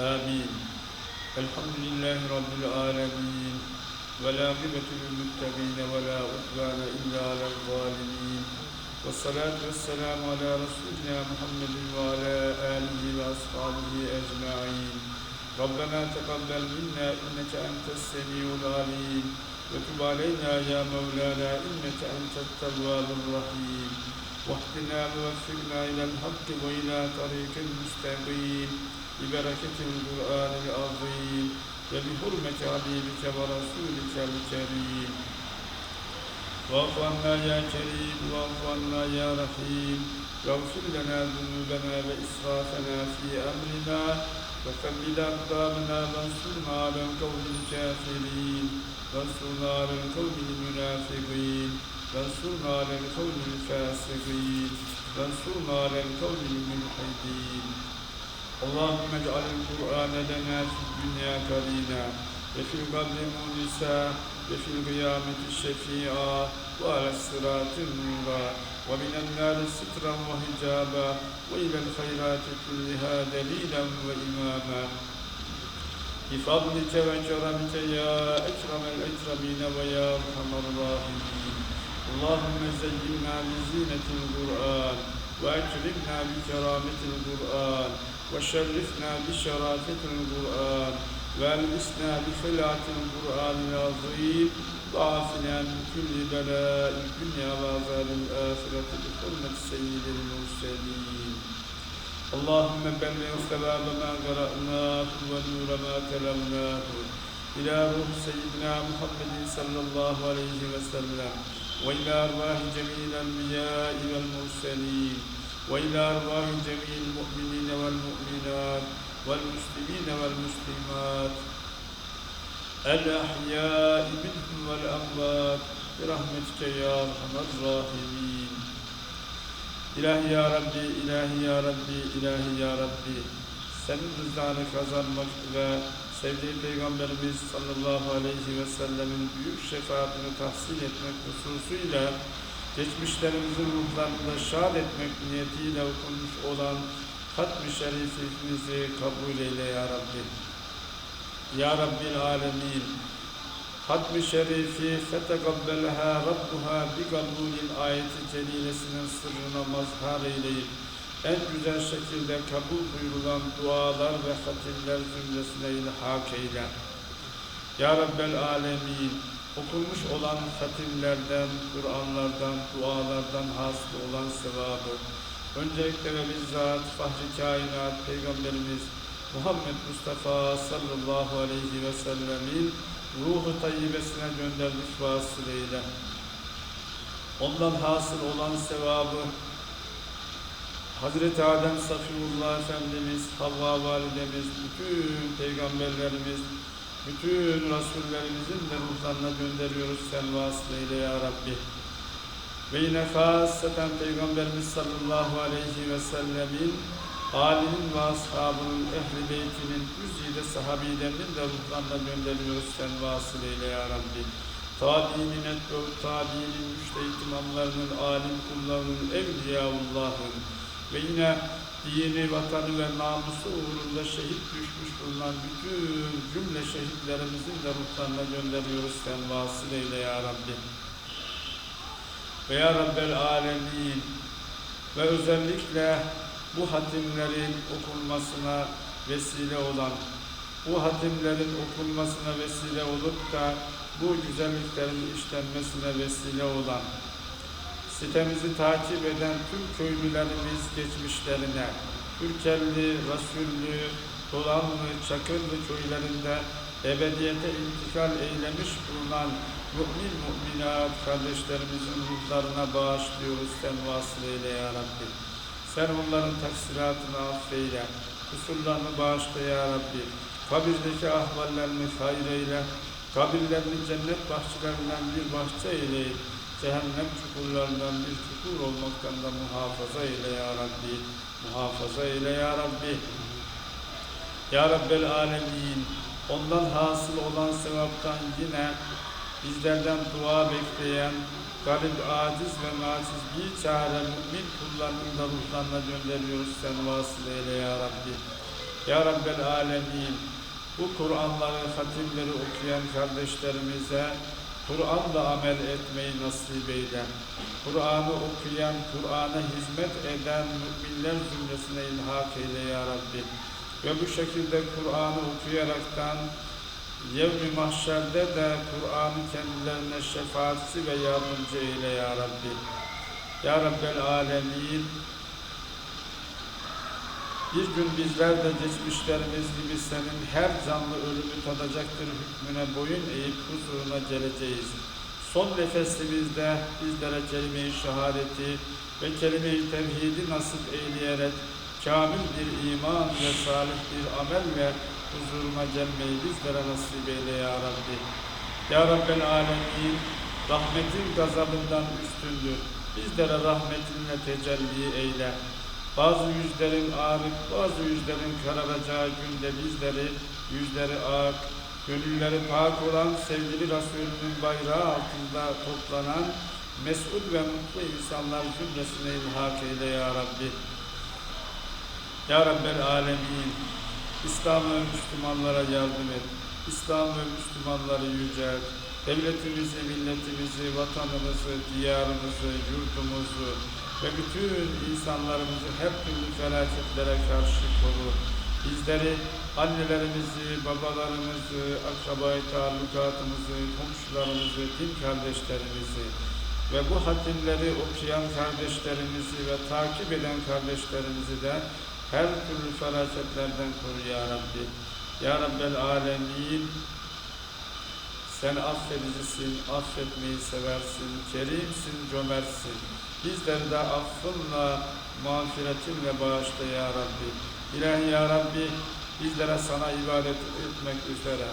آمين. الحمد لله رب العالمين والعاقبة للمتقين ولا عدوان إلا على الظالمين. والصلاة والسلام على رسولنا محمد وعلى آله وأصحابه أجمعين. ربنا تقبل منا إنك أنت السميع العليم. وتب علينا يا مولانا إنك أنت التواب الرحيم. واهدنا ووفقنا إلى الحق وإلى طريق المستقيم ببركة القرآن العظيم وبحرمة حبيبك ورسولك الكريم واعف عنا يا كريم واعف عنا يا رحيم واغفر لنا ذنوبنا وإسرافنا في أمرنا وثبت أقدامنا وانصرنا على القوم الكافرين وانصرنا على القوم المنافقين وانصرنا على القوم الفاسقين وانصرنا على القوم الملحدين اللهم اجعل القرآن لنا في الدنيا قرينا وفي القبر مونسا وفي القيامة الشفيعا وعلى الصراط نورا ومن النار سترا وحجابا وإلى الخيرات كلها دليلا وإماما بفضلك وكرمك يا أكرم الأكرمين ويا أرحم الراحمين اللهم زينا بزينة القرآن وأكرمنا بكرامة القرآن وشرفنا بشرافة القرآن والبسنا بخلعة القرآن العظيم وعافنا من كل بلاء الدنيا وعذاب الآخرة بحرمة سيد المرسلين اللهم بلغ ثواب ما قرأناه ونور ما تلوناه إلى روح سيدنا محمد صلى الله عليه وسلم وإلى أرواح جميع الأنبياء والمرسلين وإلى أرواح جميع المؤمنين والمؤمنات والمسلمين والمسلمات الأحياء منهم والأموات برحمتك يا أرحم الراحمين İlahi ya Rabbi, ilahi ya Rabbi, ilahi ya Rabbi. Senin rızanı kazanmak ve sevdiğin Peygamberimiz sallallahu aleyhi ve sellemin büyük şefaatini tahsil etmek hususuyla geçmişlerimizin ruhlarında şad etmek niyetiyle okunmuş olan Hatmi Şerifimizi kabul eyle ya Rabbi. Ya Rabbil Alemin. Hatmi Şerifi fetekabbelha Rabbuha bi kabulil ayeti celilesinin sırrına mazhar eyleyip en güzel şekilde kabul buyurulan dualar ve hatimler cümlesine ilhak eyle. Ya Rabbel Alemin okunmuş olan hatimlerden, Kur'anlardan, dualardan hasıl olan sevabı öncelikle ve bizzat Fahri Kainat Peygamberimiz Muhammed Mustafa sallallahu aleyhi ve sellemin ruhu tayyibesine gönderdik vasılayla. Ondan hasıl olan sevabı Hazreti Adem Safiullah Efendimiz, Havva Validemiz, bütün peygamberlerimiz, bütün Resullerimizin de ruhlarına gönderiyoruz sen vasılayla ya Rabbi. Ve yine khaseten Peygamberimiz sallallahu aleyhi ve sellemin Ali'nin ve ashabının, ehli beytinin, yüzüyle sahabilerinin de ruhlarına gönderiyoruz sen vasılayla ya Rabbi. Tabiinin etbev, tabiinin, müştehit imamlarının, alim kullarının, evliyaullahın ve yine dini, vatanı ve namusu uğrunda şehit düşmüş bulunan bütün cümle şehitlerimizin de ruhlarına gönderiyoruz sen vasılayla ya Rabbi. Ve ya Rabbel Alemin. Ve özellikle bu hatimlerin okunmasına vesile olan, bu hatimlerin okunmasına vesile olup da bu güzelliklerin işlenmesine vesile olan, sitemizi takip eden tüm köylülerimiz geçmişlerine, Türkelli, Rasullü, Dolanlı, Çakırlı köylerinde ebediyete intikal eylemiş bulunan mümin müminat kardeşlerimizin ruhlarına bağışlıyoruz sen vasıleyle ya Rabbi. Sen onların taksiratını affeyle, kusurlarını bağışla ya Rabbi. Kabirdeki ahvallerini hayır eyle, kabirlerini cennet bahçelerinden bir bahçe eyleyip, cehennem çukurlarından bir çukur olmaktan da muhafaza eyle ya Rabbi. Muhafaza eyle ya Rabbi. Ya Rabbel Alemin, ondan hasıl olan sevaptan yine bizlerden dua bekleyen, garip, aciz ve naciz bir çare mümin kullarının da ruhlarına gönderiyoruz sen vasıleyle ya Rabbi. Ya Rabbel Alemin bu Kur'anları, hatimleri okuyan kardeşlerimize Kur'an'la amel etmeyi nasip eyle. Kur'an'ı okuyan, Kur'an'a hizmet eden müminler cümlesine ilhak eyle ya Rabbi. Ve bu şekilde Kur'an'ı okuyaraktan Yevmi mahşerde de Kur'an'ı kendilerine şefaatçi ve yardımcı eyle ya Rabbi. Ya Rabbel Alemin bir gün bizler de geçmişlerimiz gibi senin her canlı ölümü tadacaktır hükmüne boyun eğip huzuruna geleceğiz. Son nefesimizde bizlere kelime-i şehadeti ve kelime-i tevhidi nasip eyleyerek kamil bir iman ve salih bir amelle huzuruna gelmeyi bizlere nasip eyle ya Rabbi. Ya Rabbel Alemin rahmetin gazabından üstündür. Bizlere rahmetinle tecelli eyle. Bazı yüzlerin ağrık, bazı yüzlerin kararacağı günde bizleri, yüzleri ağır, gönülleri pak olan sevgili Resulünün bayrağı altında toplanan mes'ud ve mutlu insanlar cümlesine ilhak eyle ya Rabbi. Ya Rabbel Alemin, İslam ve Müslümanlara yardım et. İslam ve Müslümanları yücelt. Devletimizi, milletimizi, vatanımızı, diyarımızı, yurdumuzu ve bütün insanlarımızı her türlü felaketlere karşı koru. Bizleri, annelerimizi, babalarımızı, akrabayı talukatımızı, komşularımızı, din kardeşlerimizi ve bu hatimleri okuyan kardeşlerimizi ve takip eden kardeşlerimizi de her türlü felaketlerden koru ya Rabbi. Ya Rabbel Alemin sen affedicisin, affetmeyi seversin, kerimsin, cömertsin. Bizleri de affınla, mağfiretinle bağışla ya Rabbi. İlahi ya Rabbi bizlere sana ibadet etmek üzere,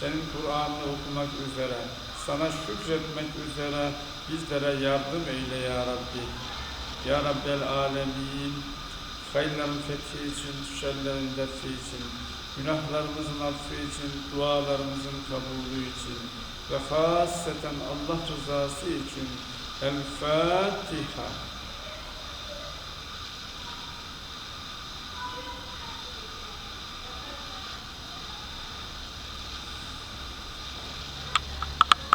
senin Kur'an'ını okumak üzere, sana şükretmek üzere bizlere yardım eyle ya Rabbi. Ya Rabbel Alemin, hayırların fethi için, şerlerin defi için, günahlarımızın affı için, dualarımızın kabulü için ve hasreten Allah rızası için El Fatiha.